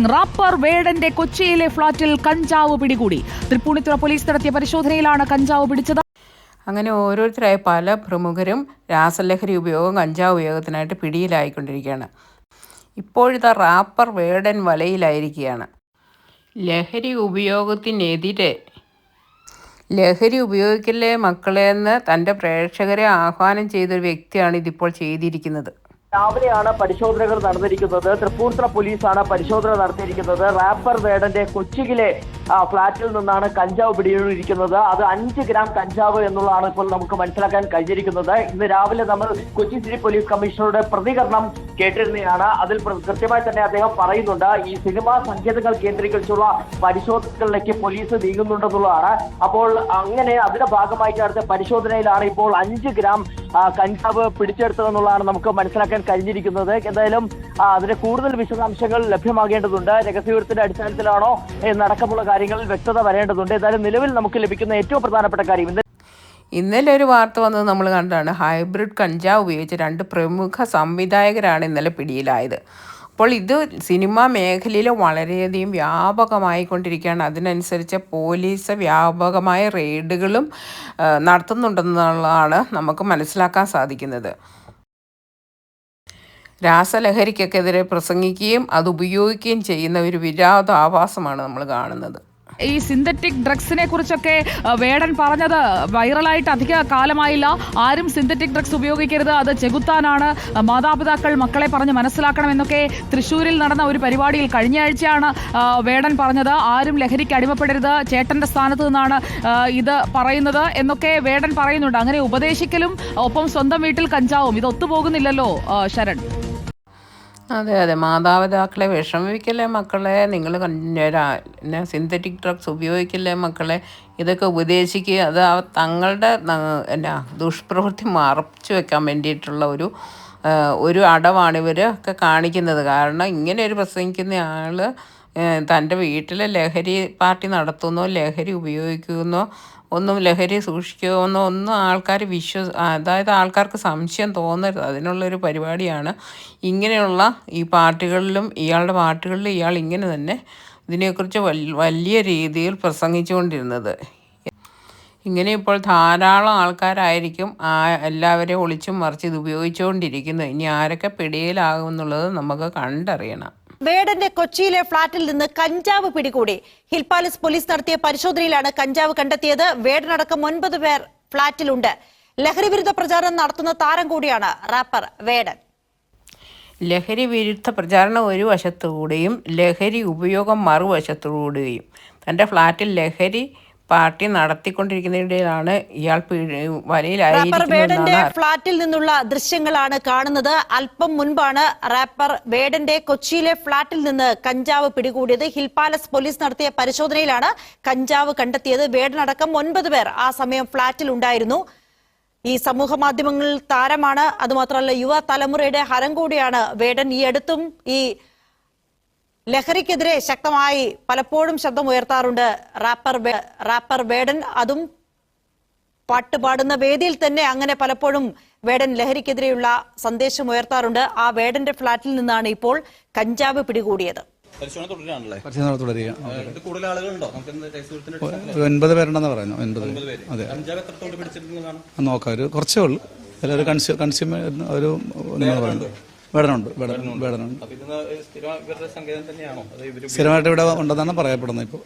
Breaking wrapper വേടന്റെ കൊച്ചിയിലെ ഫ്ളാറ്റിൽ കഞ്ചാവ് പിടികൂടി. തൃപ്പൂണിത്തുറ പോലീസ് നടത്തിയ പരിശോധനയിലാണ് കഞ്ചാവ് പിടിച്ചത്. അങ്ങനെ ഓരോരുത്തരായ പല പ്രമുഖരും രാസലഹരി ഉപയോഗം കഞ്ചാവ് ഉപയോഗത്തിനായിട്ട് പിടിയിലായിക്കൊണ്ടിരിക്കുകയാണ്. ഇപ്പോഴത്തെ റാപ്പർ വേടൻ വലയിലായിരിക്കുകയാണ്. ലഹരി ഉപയോഗത്തിനെതിരെ. ലഹരി ഉപയോഗിക്കല്ലേ മക്കളെ എന്ന് തന്റെ പ്രേക്ഷകരെ ആഹ്വാനം ചെയ്തൊരു വ്യക്തിയാണ് ഇതിപ്പോൾ ചെയ്തിരിക്കുന്നത്. രാവിലെയാണ് പരിശോധനകൾ നടന്നിരിക്കുന്നത്. തൃപ്പൂണിത്തുറ പോലീസാണ് പരിശോധന നടത്തിയിരിക്കുന്നത്. റാപ്പർ വേടന്റെ കൊച്ചിയിലെ ഫ്ളാറ്റിൽ നിന്നാണ് കഞ്ചാവ് പിടിയിരിക്കുന്നത് അത് അഞ്ച് ഗ്രാം കഞ്ചാവ് എന്നുള്ളതാണ് ഇപ്പോൾ നമുക്ക് മനസ്സിലാക്കാൻ കഴിഞ്ഞിരിക്കുന്നത്. ഇന്ന് രാവിലെ നമ്മൾ കൊച്ചി സിറ്റി പോലീസ് കമ്മീഷണറുടെ പ്രതികരണം കേട്ടിരുന്നതാണ് അതിൽ കൃത്യമായി തന്നെ അദ്ദേഹം പറയുന്നുണ്ട് ഈ സിനിമാ സങ്കേതങ്ങൾ കേന്ദ്രീകരിച്ചുള്ള പരിശോധനകളിലേക്ക് പോലീസ് നീങ്ങുന്നുണ്ടെന്നുള്ളതാണ്. അപ്പോൾ അങ്ങനെ അതിന്റെ ഭാഗമായിട്ട് അടുത്ത പരിശോധനയിലാണ് ഇപ്പോൾ അഞ്ച് ഗ്രാം കഞ്ചാവ് പിടിച്ചെടുത്തതെന്നുള്ളതാണ് നമുക്ക് മനസ്സിലാക്കാൻ കഴിഞ്ഞിരിക്കുന്നത്. എന്തായാലും അതിന് കൂടുതൽ വിശദാംശങ്ങൾ ലഭ്യമാകേണ്ടതുണ്ട്. രഹസ്യവിവരത്തിന്റെ അടിസ്ഥാനത്തിലാണോ എന്നടക്കമുള്ള കാര്യങ്ങളിൽ വ്യക്തത വരേണ്ടതുണ്ട്. എന്തായാലും നിലവിൽ നമുക്ക് ലഭിക്കുന്ന ഏറ്റവും പ്രധാനപ്പെട്ട കാര്യം ഇന്നലെ ഒരു വാർത്ത വന്നത് നമ്മൾ കണ്ടതാണ്. ഹൈബ്രിഡ് കഞ്ചാവ് ഉപയോഗിച്ച് രണ്ട് പ്രമുഖ സംവിധായകരാണ് ഇന്നലെ പിടിയിലായത്. അപ്പോൾ ഇത് സിനിമാ മേഖലയിൽ വളരെയധികം വ്യാപകമായിക്കൊണ്ടിരിക്കുകയാണ്. അതിനനുസരിച്ച് പോലീസ് വ്യാപകമായ റെയ്ഡുകളും നടത്തുന്നുണ്ടെന്നുള്ളതാണ് നമുക്ക് മനസ്സിലാക്കാൻ സാധിക്കുന്നത്. രാസലഹരിക്കെതിരെ പ്രസംഗിക്കുകയും അത് ഉപയോഗിക്കുകയും ചെയ്യുന്ന ഒരു വിരോധാഭാസമാണ് നമ്മൾ കാണുന്നത്. ഈ സിന്തറ്റിക് ഡ്രഗ്സിനെ കുറിച്ചൊക്കെ വേടൻ പറഞ്ഞത് വൈറലായിട്ട് അധിക കാലമായില്ല. ആരും സിന്തറ്റിക് ഡ്രഗ്സ് ഉപയോഗിക്കരുത്. അത് ചെകുത്താനാണ്. മാതാപിതാക്കൾ മക്കളെ പറഞ്ഞ് മനസ്സിലാക്കണം എന്നൊക്കെ തൃശ്ശൂരിൽ നടന്ന ഒരു പരിപാടിയിൽ കഴിഞ്ഞ ആഴ്ചയാണ് വേടൻ പറഞ്ഞത്. ആരും ലഹരിക്ക് അടിമപ്പെടരുത്. ചേട്ടന്റെ സ്ഥാനത്ത് നിന്നാണ് ഇത് പറയുന്നത് എന്നൊക്കെ വേടൻ പറയുന്നുണ്ട്. അങ്ങനെ ഉപദേശിക്കലും ഒപ്പം സ്വന്തം വീട്ടിൽ കഞ്ചാവും. ഇത് ഒത്തുപോകുന്നില്ലല്ലോ ശരൺ. അതെ അതെ. മാതാപിതാക്കളെ വിഷമിപ്പിക്കല്ലേ മക്കളെ? നിങ്ങൾ പിന്നെ സിന്തറ്റിക് ഡ്രഗ്സ് ഉപയോഗിക്കല്ലേ മക്കളെ? ഇതൊക്കെ ഉപദേശിക്കുക. അത് തങ്ങളുടെ എന്നാ ദുഷ്പ്രവൃത്തി മറച്ചു വെക്കാൻ വേണ്ടിയിട്ടുള്ള ഒരു ഒരു അടവാണ് ഇവർ ഒക്കെ കാണിക്കുന്നത്. കാരണം ഇങ്ങനെ ഒരു പ്രസംഗിക്കുന്ന ആൾ തന്റെ വീട്ടിലെ ലഹരി പാർട്ടി നടത്തുന്നോ ലഹരി ഉപയോഗിക്കുന്നോ ഒന്നും ലഹരി സൂക്ഷിക്കുമെന്നോ ഒന്നും ആൾക്കാർ വിശ്വ അതായത് ആൾക്കാർക്ക് സംശയം തോന്നരുത്. അതിനുള്ളൊരു പരിപാടിയാണ്. ഇങ്ങനെയുള്ള ഈ പാട്ടുകളിലും ഇയാളുടെ പാട്ടുകളിലും ഇയാൾ ഇങ്ങനെ തന്നെ ഇതിനെക്കുറിച്ച് വലിയ രീതിയിൽ പ്രസംഗിച്ചുകൊണ്ടിരുന്നത്. ഇങ്ങനെ ഇപ്പോൾ ധാരാളം ആൾക്കാരായിരിക്കും ആ എല്ലാവരെയും ഒളിച്ചും മറിച്ച് ഇത് ഉപയോഗിച്ചുകൊണ്ടിരിക്കുന്നത്. ഇനി ആരൊക്കെ പിടിയിലാകുമെന്നുള്ളത് നമുക്ക് കണ്ടറിയണം. വേടന്റെ കൊച്ചിയിലെ ഫ്ളാറ്റിൽ നിന്ന് കഞ്ചാവ് പിടികൂടി. ഹിൽ പാലസ് നടത്തിയ പരിശോധനയിലാണ് കഞ്ചാവ് കണ്ടെത്തിയത്. വേടനടക്കം ഒൻപത് പേർ ഫ്ളാറ്റിലുണ്ട്. ലഹരി വിരുദ്ധ പ്രചാരണം നടത്തുന്ന താരം കൂടിയാണ് റാപ്പർ വേടൻ. ലഹരി വിരുദ്ധ പ്രചാരണം ഒരു വശത്തുകൂടെയും ലഹരി ഉപയോഗം മറുവശത്തുകൂടെയും തന്റെ ഫ്ളാറ്റിൽ ലഹരി പാർട്ടി നടത്തിക്കൊണ്ടിരിക്കുന്നതിനിടയിലാണ് ഇയാൾ റാപ്പർ ഫ്ളാറ്റിൽ നിന്നുള്ള ദൃശ്യങ്ങളാണ് കാണുന്നത്. അല്പം മുൻപാണ് റാപ്പർ വേഡന്റെ കൊച്ചിയിലെ ഫ്ളാറ്റിൽ നിന്ന് കഞ്ചാവ് പിടികൂടിയത്. ഹിൽ പാലസ് പോലീസ് നടത്തിയ പരിശോധനയിലാണ് കഞ്ചാവ് കണ്ടെത്തിയത്. വേടനടക്കം ഒൻപത് പേർ ആ സമയം ഫ്ളാറ്റിൽ ഉണ്ടായിരുന്നു. ഈ സമൂഹ മാധ്യമങ്ങളിൽ താരമാണ്. അതുമാത്രമല്ല യുവ തലമുറയുടെ ഹരം കൂടിയാണ് വേടൻ. ഈ അടുത്തും ഈ ലഹരിക്കെതിരെ ശക്തമായി പലപ്പോഴും ശബ്ദം ഉയർത്താറുണ്ട് റാപ്പർ റാപ്പർ വേടൻ അതും പാട്ട് പാടുന്ന വേദിയിൽ തന്നെ അങ്ങനെ പലപ്പോഴും വേടൻ ലഹരിക്കെതിരെയുള്ള സന്ദേശം ഉയർത്താറുണ്ട് ആ വേടന്റെ ഫ്ളാറ്റിൽ നിന്നാണ് ഇപ്പോൾ കഞ്ചാവ് പിടികൂടിയത്. പരിശോധന തുടരുകയാണ് ഒൻപത് പേരുണ്ടെന്ന് പറയുന്നു ഒൻപത് അതെ. നോക്കാം. ഒരു കുറച്ചേ ഉള്ളൂ. കൺസ്യൂമർ ഒരു വേടനുണ്ട് വേടനുണ്ട്. സ്ഥിരമായിട്ട് ഇവിടെ ഉണ്ടെന്നാണ് പറയപ്പെടുന്നത് ഇപ്പോൾ